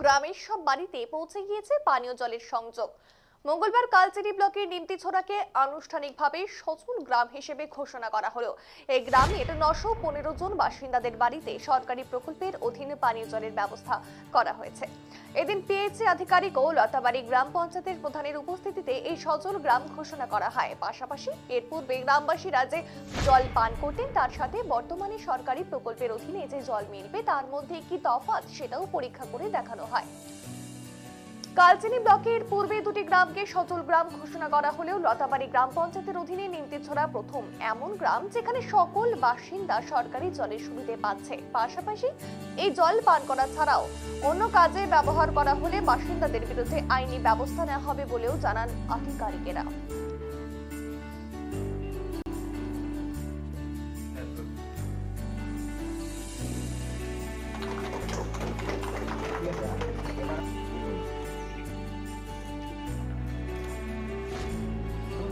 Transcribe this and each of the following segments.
গ্রামের সব বাড়িতে পৌঁছে গিয়েছে পানীয় জলের সংযোগ। মঙ্গলবার কালচিনি ব্লকের নিমতিছড়াকে আনুষ্ঠানিকভাবে সচল গ্রাম হিসেবে ঘোষণা করা হলো। এই গ্রামের নশো পনেরো জন বাসিন্দাদের বাড়িতে সরকারি প্রকল্পের অধীনে পানীয় জলের ব্যবস্থা করা হয়েছে। এদিন পিএইচসি আধিকারিক ও লতাবাড়ি গ্রাম পঞ্চায়েতের প্রধানের উপস্থিতিতে এই সচল গ্রাম ঘোষণা করা হয়। পাশাপাশি এর পূর্বে গ্রামবাসীরা যে জল পান করতেন, তার সাথে বর্তমানে সরকারি প্রকল্পের অধীনে যে জল মিলবে, তার মধ্যে কি তফাৎ, সেটাও পরীক্ষা করে দেখানো হয়। কালচিনি ব্লকের পূর্বে দুটি গ্রামকে সচল গ্রাম ঘোষণা করা হলেও লতাবাড়ি গ্রাম পঞ্চায়েতের অধীনে নিমতে ছড়া প্রথম এমন গ্রাম যেখানে সকল বাসিন্দা সরকারি জলের সুবিধে পাচ্ছে। পাশাপাশি এই জল পান করা ছাড়াও অন্য কাজে ব্যবহার করা হলে বাসিন্দাদের বিরুদ্ধে আইনি ব্যবস্থা নেওয়া হবে বলেও জানান আধিকারিকেরা।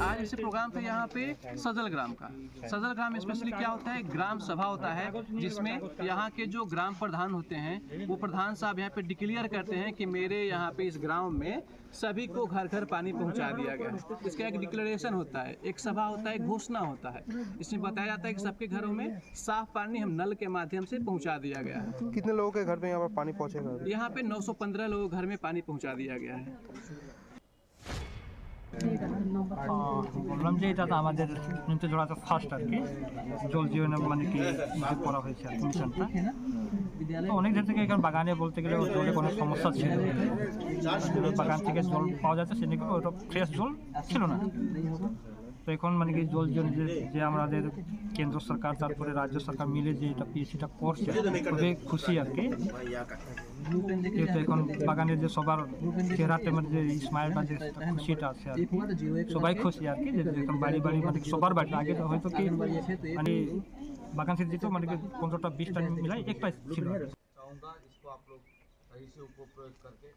आज इस प्रोग्राम पे यहाँ पे सजल ग्राम का। सजल ग्राम स्पेशली क्या होता है? ग्राम सभा होता है जिसमें यहाँ के जो ग्राम प्रधान होते हैं वो प्रधान साहब यहाँ पे डिक्लेयर करते हैं कि मेरे यहाँ पे इस ग्राम में सभी को घर घर पानी पहुँचा दिया गया है। इसका एक डिक्लेरेशन होता है एक सभा होता है एक घोषणा होता है। इसमें बताया जाता है कि सबके घरों में साफ़ पानी हम नल के माध्यम से पहुँचा दिया गया है। कितने लोगों के घर में यहाँ पर पानी पहुँचेगा यहाँ पे 915 लोगों के घर में पानी पहुँचा दिया गया है। বললাম যে এটা তো আমাদের নিতে জোড়াতে ফার্স্ট আর কি। জল জীবনে মানে কি করা হয়েছে আর কি মিশনটা। তো অনেক দিন থেকে এখানে বাগানে বলতে গেলে ওর জলে কোনো সমস্যা ছিল বাগান থেকে জল পাওয়া যাচ্ছে সে নাকি ওটা ফ্রেশ জল ছিল না। তো এখন মানে কি জল জীবন যে যে আমাদের কেন্দ্র সরকার তারপরে রাজ্য সরকার মিলে যে এটা পিএসসিটা করছে খুবই খুশি আর কি যেহেতু এখন বাগানের যে সবার চেহারাতে মানে যে স্মাইলটা যে খুশিটা আছে আর কি সবাই খুশি আর কি যে যে এখন বাড়ি বাড়ি মানে কি সবার বাড়ি আগে তো হয়তো কি মানে বাগান থেকে যেত মানে কি পনেরোটা বিশটা মিলাই একটা ছিল चाहूँगा इसको आप लोग सही से उपयोग करके